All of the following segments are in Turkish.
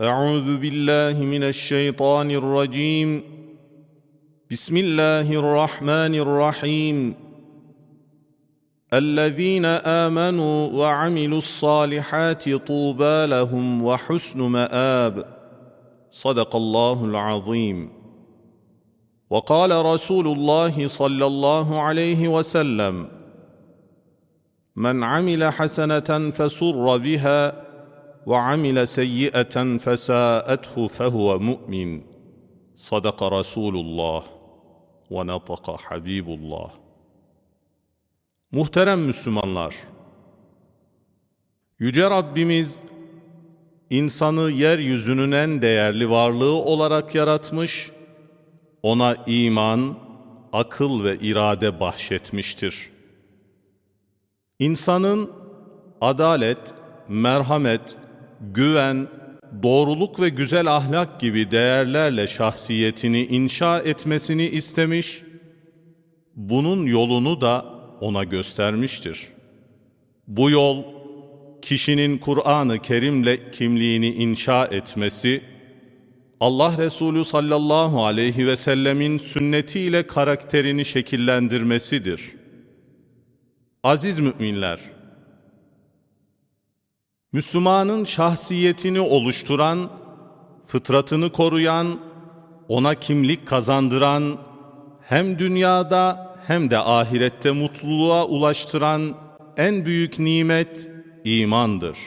أعوذ بالله من الشيطان الرجيم. بسم الله الرحمن الرحيم. الذين آمنوا وعملوا الصالحات طوبى لهم وحسن مآب. صدق الله العظيم. وقال رسول الله صلى الله عليه وسلم من عمل حسنة فسر بها وعمل سيئة فساءته فهو مؤمن صدق رسول الله ونطق حبيب الله Muhterem Müslümanlar, Yüce Rabbimiz insanı yeryüzünün en değerli varlığı olarak yaratmış, ona iman, akıl ve irade bahşetmiştir. İnsanın adalet, merhamet, güven, doğruluk ve güzel ahlak gibi değerlerle şahsiyetini inşa etmesini istemiş, bunun yolunu da ona göstermiştir. Bu yol, kişinin Kur'an-ı Kerim'le kimliğini inşa etmesi, Allah Resulü sallallahu aleyhi ve sellemin sünnetiyle karakterini şekillendirmesidir. Aziz müminler, Müslümanın şahsiyetini oluşturan, fıtratını koruyan, ona kimlik kazandıran, hem dünyada hem de ahirette mutluluğa ulaştıran en büyük nimet imandır.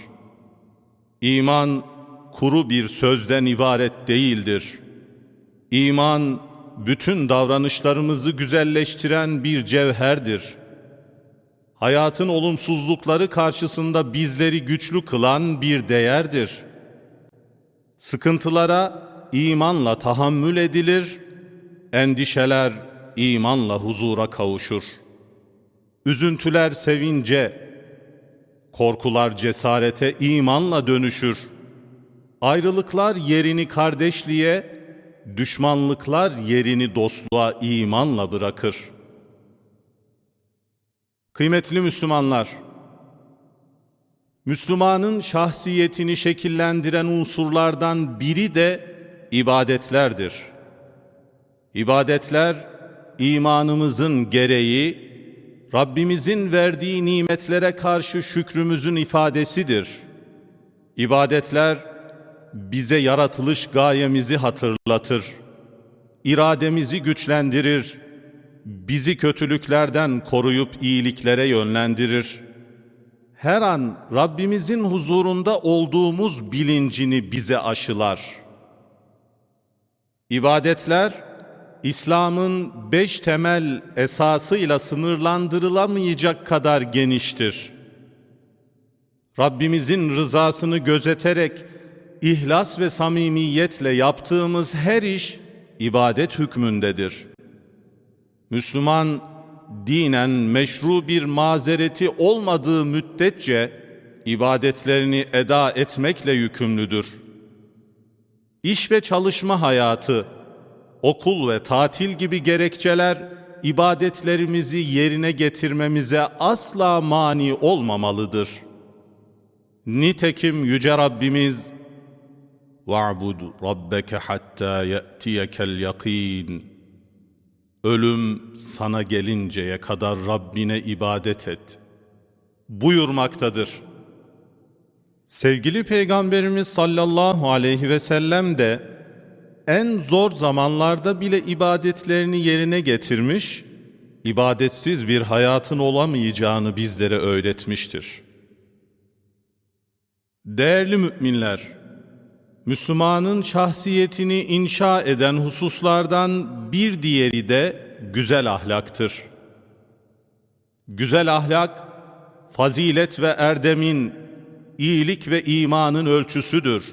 İman kuru bir sözden ibaret değildir. İman bütün davranışlarımızı güzelleştiren bir cevherdir.'' Hayatın olumsuzlukları karşısında bizleri güçlü kılan bir değerdir. Sıkıntılara imanla tahammül edilir, endişeler imanla huzura kavuşur. Üzüntüler sevince, korkular cesarete imanla dönüşür. Ayrılıklar yerini kardeşliğe, düşmanlıklar yerini dostluğa imanla bırakır.'' Kıymetli Müslümanlar, Müslümanın şahsiyetini şekillendiren unsurlardan biri de ibadetlerdir. İbadetler, imanımızın gereği, Rabbimizin verdiği nimetlere karşı şükrümüzün ifadesidir. İbadetler, bize yaratılış gayemizi hatırlatır, irademizi güçlendirir, bizi kötülüklerden koruyup iyiliklere yönlendirir. Her an Rabbimizin huzurunda olduğumuz bilincini bize aşılar. İbadetler, İslam'ın beş temel esasıyla sınırlandırılamayacak kadar geniştir. Rabbimizin rızasını gözeterek, ihlas ve samimiyetle yaptığımız her iş ibadet hükmündedir.'' Müslüman dinen meşru bir mazereti olmadığı müddetçe ibadetlerini eda etmekle yükümlüdür. İş ve çalışma hayatı, okul ve tatil gibi gerekçeler ibadetlerimizi yerine getirmemize asla mani olmamalıdır. Nitekim yüce Rabbimiz "Va'bud rabbeke hatta ya'tiyekel yakin." Ölüm sana gelinceye kadar Rabbine ibadet et. Buyurmaktadır. Sevgili Peygamberimiz sallallahu aleyhi ve sellem de en zor zamanlarda bile ibadetlerini yerine getirmiş, ibadetsiz bir hayatın olamayacağını bizlere öğretmiştir. Değerli müminler, Müslümanın şahsiyetini inşa eden hususlardan bir diğeri de güzel ahlaktır. Güzel ahlak, fazilet ve erdemin, iyilik ve imanın ölçüsüdür.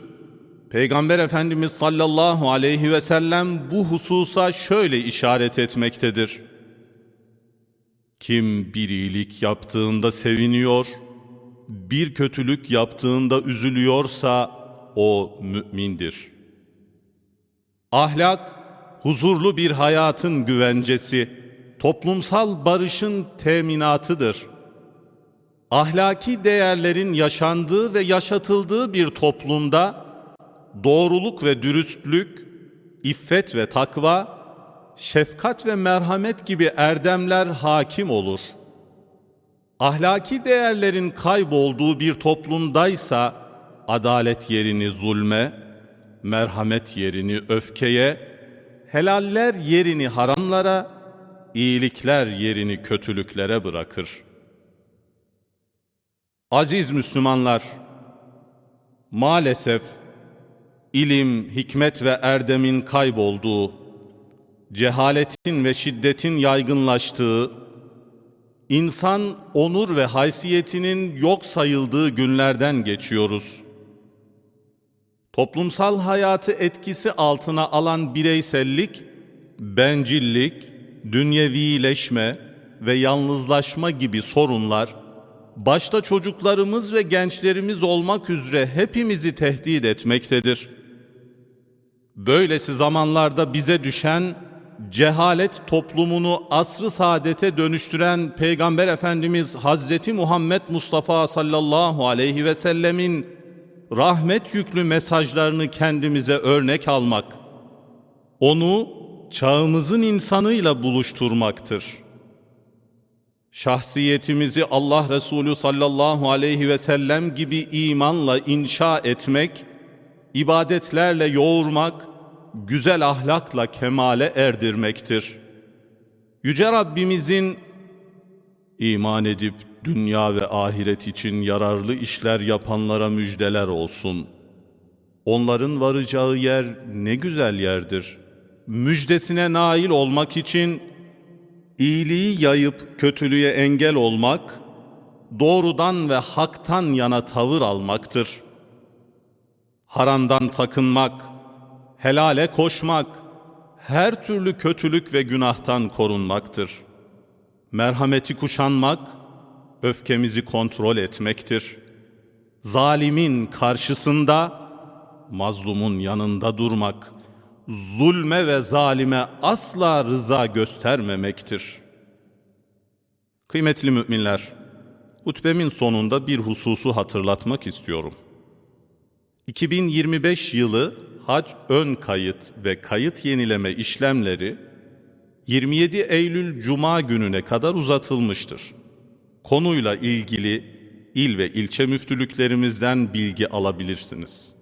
Peygamber Efendimiz sallallahu aleyhi ve sellem bu hususa şöyle işaret etmektedir. Kim bir iyilik yaptığında seviniyor, bir kötülük yaptığında üzülüyorsa, o mümindir. Ahlak, huzurlu bir hayatın güvencesi, toplumsal barışın teminatıdır. Ahlaki değerlerin yaşandığı ve yaşatıldığı bir toplumda doğruluk ve dürüstlük, iffet ve takva, şefkat ve merhamet gibi erdemler hakim olur. Ahlaki değerlerin kaybolduğu bir toplumdaysa adalet yerini zulme, merhamet yerini öfkeye, helaller yerini haramlara, iyilikler yerini kötülüklere bırakır. Aziz Müslümanlar, maalesef ilim, hikmet ve erdemin kaybolduğu, cehaletin ve şiddetin yaygınlaştığı, insan onur ve haysiyetinin yok sayıldığı günlerden geçiyoruz. Toplumsal hayatı etkisi altına alan bireysellik, bencillik, dünyevileşme ve yalnızlaşma gibi sorunlar, başta çocuklarımız ve gençlerimiz olmak üzere hepimizi tehdit etmektedir. Böylesi zamanlarda bize düşen cehalet toplumunu asrı saadete dönüştüren Peygamber Efendimiz Hazreti Muhammed Mustafa sallallahu aleyhi ve sellemin rahmet yüklü mesajlarını kendimize örnek almak, onu çağımızın insanıyla buluşturmaktır. Şahsiyetimizi Allah Resulü sallallahu aleyhi ve sellem gibi imanla inşa etmek, ibadetlerle yoğurmak, güzel ahlakla kemale erdirmektir. Yüce Rabbimizin iman edip dünya ve ahiret için yararlı işler yapanlara müjdeler olsun. Onların varacağı yer ne güzel yerdir. Müjdesine nail olmak için iyiliği yayıp kötülüğe engel olmak, doğrudan ve haktan yana tavır almaktır. Haramdan sakınmak, helale koşmak, her türlü kötülük ve günahtan korunmaktır. Merhameti kuşanmak, öfkemizi kontrol etmektir. Zalimin karşısında, mazlumun yanında durmak, zulme ve zalime asla rıza göstermemektir. Kıymetli müminler, hutbemin sonunda bir hususu hatırlatmak istiyorum. 2025 yılı hac ön kayıt ve kayıt yenileme işlemleri 27 Eylül Cuma gününe kadar uzatılmıştır. Konuyla ilgili il ve ilçe müftülüklerimizden bilgi alabilirsiniz.